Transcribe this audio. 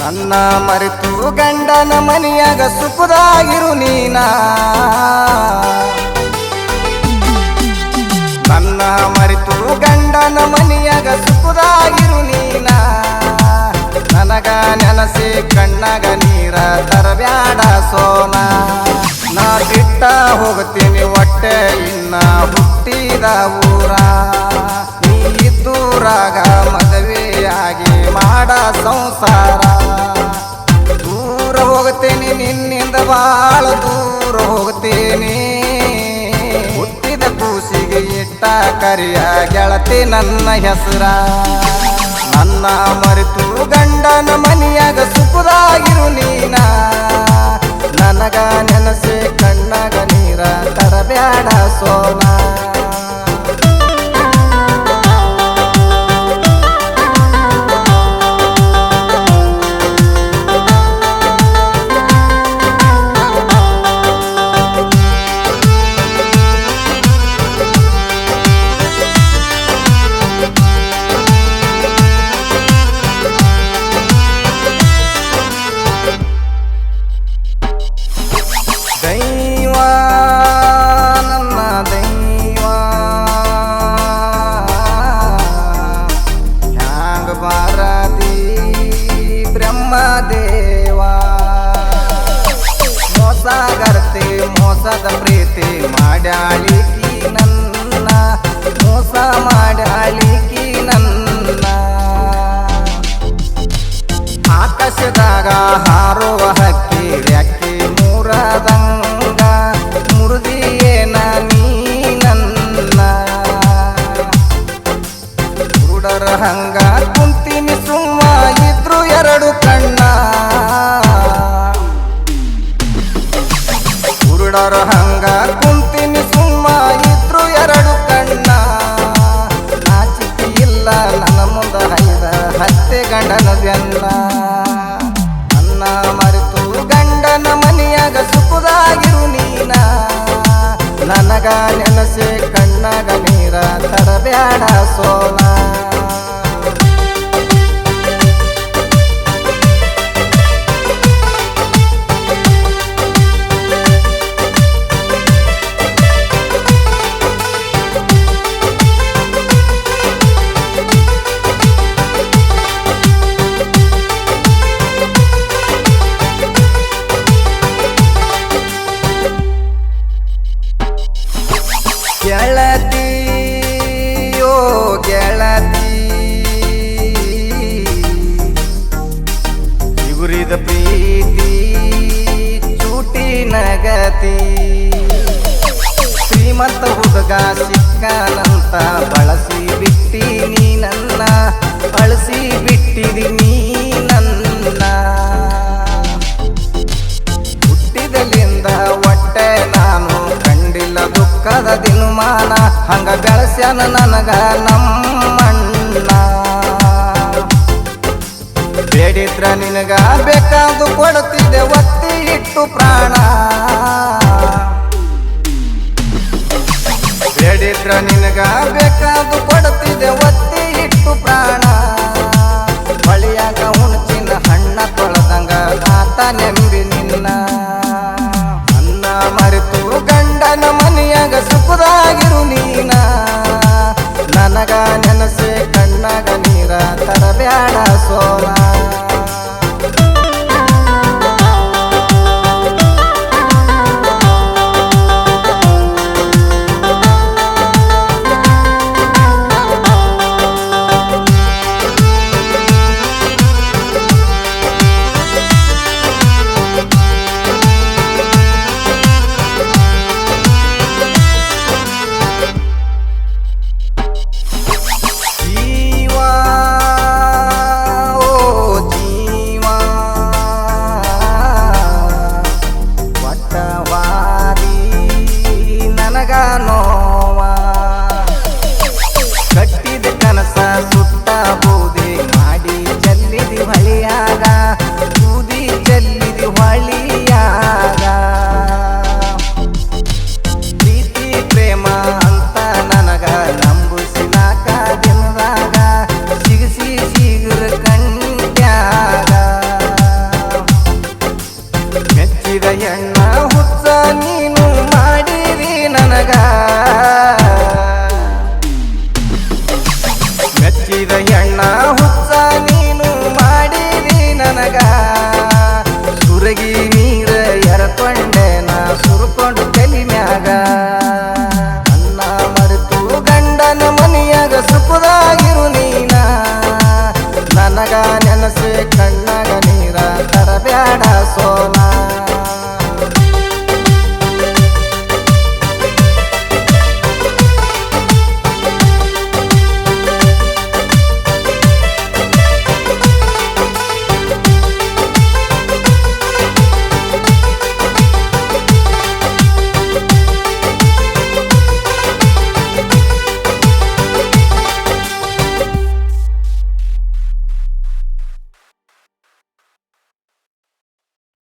ನನ್ನ ಮರೆತು ಗಂಡನ ಮನೆಯಾಗ ಸುಖದಾಗಿರು ನೀನ. ನನ್ನ ಮರೆತು ಗಂಡನ ಮನೆಯಾಗ ಸುಖದಾಗಿರು ನೀನ. ನನಗ ನೆನಸಿ ಕಣ್ಣಾಗ ನೀರ ತರಬ್ಯಾಡ ಸೋನ ಬಾಳ ದೂರ ಹೋಗ್ತೇನೆ ಹುಟ್ಟಿದ ಕೂಸಿಗೆ ಇಟ್ಟ ಕರಿಯ ಗೆಳತಿ ನನ್ನ ಹೆಸರ. ನನ್ನ ಮರೆತು ಗಂಡನ ಆಕಾಶದಾಗ ಹಾರುವ ಹಕ್ಕಿ ವ್ಯಕ್ತಿ ಮೂರದಂಗ ಮುರುದಿಯೇನ ನೀ ನನ್ನ ಹಂಗ ನನಗ ನೆನಸಿ ಕಣ್ಣಾಗ ನೀರ ತರಬೇಡ ಸೋನ. ಶ್ರೀಮಂತ ಹುಡುಗ ಸಿಕ್ಕನಂತ ಬಳಸಿ ಬಿಟ್ಟಿ ನೀ ನನ್ನ ಬಳಸಿ ಬಿಟ್ಟಿದಿ ನೀ ನನ್ನ. ಹುಟ್ಟಿದಲಿಂದ ಹೊಟ್ಟೆ ನಾನು ಕಂಡಿಲ್ಲ ದುಃಖದ ದಿನಮಾನ, ಹಂಗ ಬೆಳಸ್ಯನ ನನಗ ನಮ್ಮಣ್ಣ. ಬೇಡಿದ್ರ ನಿನಗ ಬೇಕಾದು ಕೊಡುತ್ತಿದೆ ಒತ್ತಿ ಇಟ್ಟು ಪ್ರಾಣ. ನಿನಗ ಬೇಕಾದು ಕೊಡುತ್ತಿದೆ ಒತ್ತಿ ಇಟ್ಟು ಪ್ರಾಣ. ಬಳಿಯಾಗ ಹುಣಚಿನ ಹಣ್ಣ ತೊಳೆದಂಗ ಆತ ನೆಂಬಿ ನಿನ್ನ. ಅನ್ನ ಮರೆತು ಗಂಡನ ಮನೆಯಾಗ ಸುಖದಾಗಿರು ನೀನ. ನನಗ ನೆನಸೆ ಮಗ ಕಟ್ಟಿದ ಕನಸ ಸುತ್ತ ಬೂದಿ ಮಾಡಿ ಚೆಲ್ಲಿದಿ ಹೊಳಿಯಾಗ, ಬೂದಿ ಚೆಲ್ಲಿದಿ ಹೊಳಿಯಾಗ. ಪ್ರೀತಿ, ಪ್ರೇಮ ಅಂತ ನನಗ ನಂಬುಸಿನಾಕ ದಿನದಾಗ ಸಿಗಿಸಿ ಸಿಗುರ ಕಣ್ಣ್ಯಾಗ ಮೆಚ್ಚಿದ ಹೆಣ್ಣು